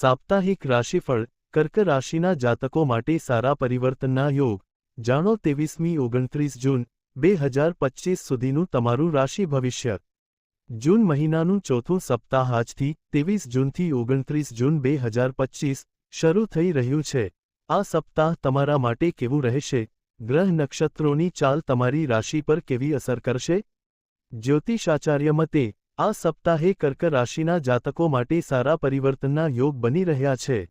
સાપ્તાહિક રાશિફળ કર્ક રાશિના જાતકો માટે સારા પરિવર્તનના યોગ. જાણો ત્રેવીસમી ઓગણત્રીસ જૂન, બે હજાર પચીસ સુધીનું તમારું રાશિ ભવિષ્ય. જૂન મહિનાનું ચોથું સપ્તાહ આજથી ત્રેવીસ જૂનથી ઓગણત્રીસ જૂન, બે હજાર પચીસ શરૂ થઈ રહ્યું છે. આ સપ્તાહ તમારા માટે કેવું રહેશે? ગ્રહ નક્ષત્રોની ચાલ તમારી રાશિ પર કેવી અસર કરશે? જ્યોતિષાચાર્ય મતે આ સપ્તાહે કર્ક રાશિના જાતકો માટે સારા પરિવર્તનના યોગ બની રહ્યા છે.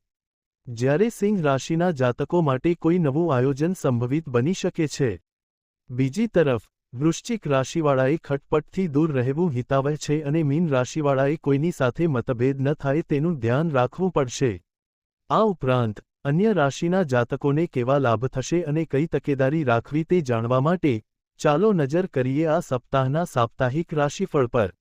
જ્યારે સિંહ રાશિના જાતકો માટે કોઈ નવું આયોજન સંભવિત બની શકે છે. બીજી તરફ, વૃશ્ચિક રાશિવાળાએ ખટપટથી દૂર રહેવું હિતાવહ છે અને મીન રાશિવાળાએ કોઈની સાથે મતભેદ ન થાય તેનું ધ્યાન રાખવું પડશે. આ ઉપરાંત, અન્ય રાશિના જાતકોને કેવા લાભ થશે અને કઈ તકેદારી રાખવી તે જાણવા માટે, ચાલો નજર કરીએ આ સપ્તાહના સાપ્તાહિક રાશિફળ પર.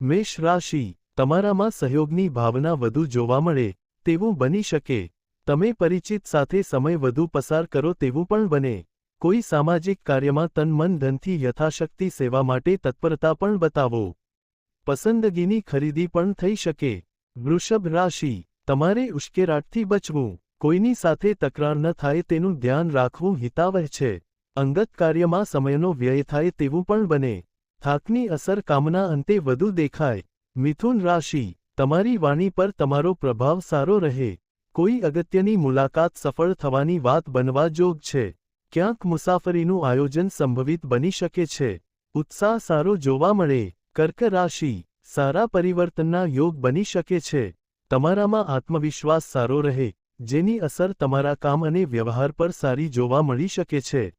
મેષ રાશિ તમારામાં સહયોગની ભાવના વધુ જોવા મળે તેવું બની શકે. તમે પરિચિત સાથે સમય વધુ પસાર કરો તેવું પણ બને. કોઈ સામાજિક કાર્યમાં તન મન ધનથી યથાશક્તિ સેવા માટે તત્પરતા પણ બતાવો. પસંદગીની ખરીદી પણ થઈ શકે. વૃષભ રાશિ તમારે ઉશ્કેરાટથી બચવું. કોઈની સાથે તકરાર ન થાય તેનું ધ્યાન રાખવું હિતાવહ છે. અંગત કાર્યમાં સમયનો વ્યય થાય તેવું પણ બને. થાકની અસર કામના અંતે વધુ દેખાય. મિથુન રાશિ, તમારી વાણી પર તમારો પ્રભાવ સારો રહે. કોઈ અગત્યની મુલાકાત સફળ થવાની વાત બનવા જોગ છે. ક્યાંક મુસાફરીનું આયોજન સંભવિત બની શકે છે. ઉત્સાહ સારો જોવા મળે. કર્ક રાશિ, સારા પરિવર્તનના યોગ બની શકે છે. તમારામાં આત્મવિશ્વાસ સારો રહે, જેની અસર તમારા કામ અને વ્યવહાર પર સારી જોવા મળી શકે છે.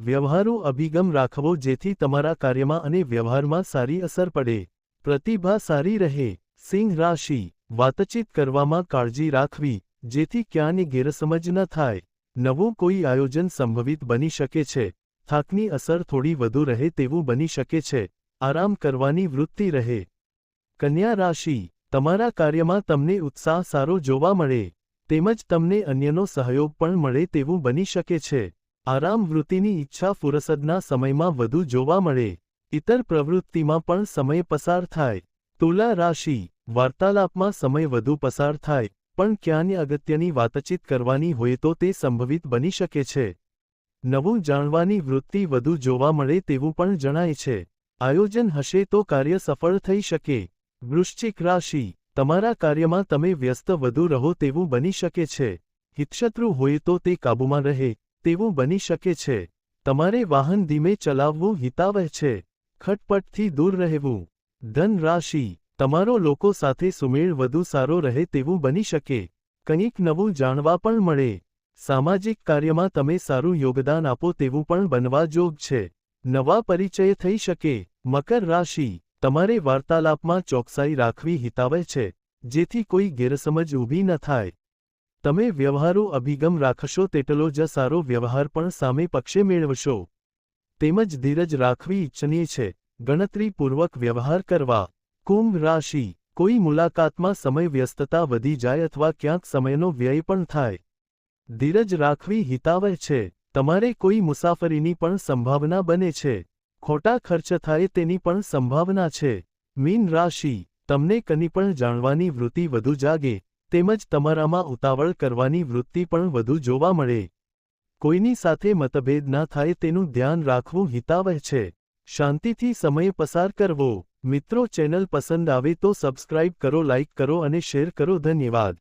વ્યવહારુ અભિગમ રાખવો જેથી તમારા કાર્યમાં અને વ્યવહારમાં સારી અસર પડે. પ્રતિભા સારી રહે. સિંહ રાશિ. વાતચીત કરવામાં કાળજી રાખવી, જેથી ક્યાંની ગેરસમજ ન થાય. નવું કોઈ આયોજન સંભવિત બની શકે છે. થાકની અસર થોડી વધુ રહે તેવું બની શકે છે. આરામ કરવાની વૃત્તિ રહે. કન્યા રાશિ. તમારા કાર્યમાં તમને ઉત્સાહ સારો જોવા મળે. તેમજ તમને અન્યનો સહયોગ પણ મળે તેવું બની શકે છે. આરામ વૃત્તિની ઈચ્છા ફુરસદના સમયમાં વધુ જોવા મળે. ઇતર પ્રવૃત્તિમાં પણ સમય પસાર થાય. તુલા રાશિ. વાર્તાલાપમાં સમય વધુ પસાર થાય, પણ ક્યાંય અગત્યની વાતચીત કરવાની હોય તો તે સંભવિત બની શકે છે. નવું જાણવાની વૃત્તિ વધુ જોવા મળે તેવું પણ જણાય છે. આયોજન હશે તો કાર્ય સફળ થઈ શકે. વૃશ્ચિક રાશિ. તમારા કાર્યમાં તમે વ્યસ્ત વધુ રહો તેવું બની શકે છે. હિતશત્રુ હોય તો તે કાબૂમાં રહે. તેવું બની શકે છે. તમારે વાહન ધીમે ચલાવવું હિતાવહ છે. ખટપટથી દૂર રહેવું. ધન રાશિ તમારો લોકો સાથે સુમેળ વધુ સારો રહે તેવું બની શકે. કંઈક નવું જાણવા પણ મળે. સામાજિક કાર્યમાં તમે સારું યોગદાન આપો તેવું પણ બનવા જોગ છે. નવા પરિચય થઈ શકે. મકર રાશિ. તમારે વાર્તાલાપમાં ચોકસાઈ રાખવી હિતાવહ છે. જેથી કોઈ ગેરસમજ ઊભી ન થાય. તમે વ્યવહારો અભિગમ રાખશો તેટલો જ સારો વ્યવહાર પણ સામે પક્ષે મેળવશો. તેમજ ધીરજ રાખવી ઇચ્છનીય છે. ગણતરીપૂર્વક વ્યવહાર કરવા. કુંભ રાશિ. કોઈ મુલાકાતમાં સમય વ્યસ્તતા વધી જાય અથવા ક્યાંક સમયનો વ્યય પણ થાય. ધીરજ રાખવી હિતાવહ છે. તમારે કોઈ મુસાફરીની પણ સંભાવના બને છે. ખોટા ખર્ચ થાય તેની પણ સંભાવના છે. મીન રાશિ. તમને કની પણ જાણવાની વૃત્તિ વધુ જાગે. તેમજ તમારામાં ઉતાવળ કરવાની વૃત્તિ પણ વધુ જોવા મળે. કોઈની સાથે મતભેદ ના થાય તેનું ધ્યાન રાખવું હિતાવહ છે. શાંતિથી સમય પસાર કરવો. મિત્રો ચેનલ પસંદ આવે તો સબસ્ક્રાઇબ કરો, લાઇક કરો અને શેર કરો. ધન્યવાદ.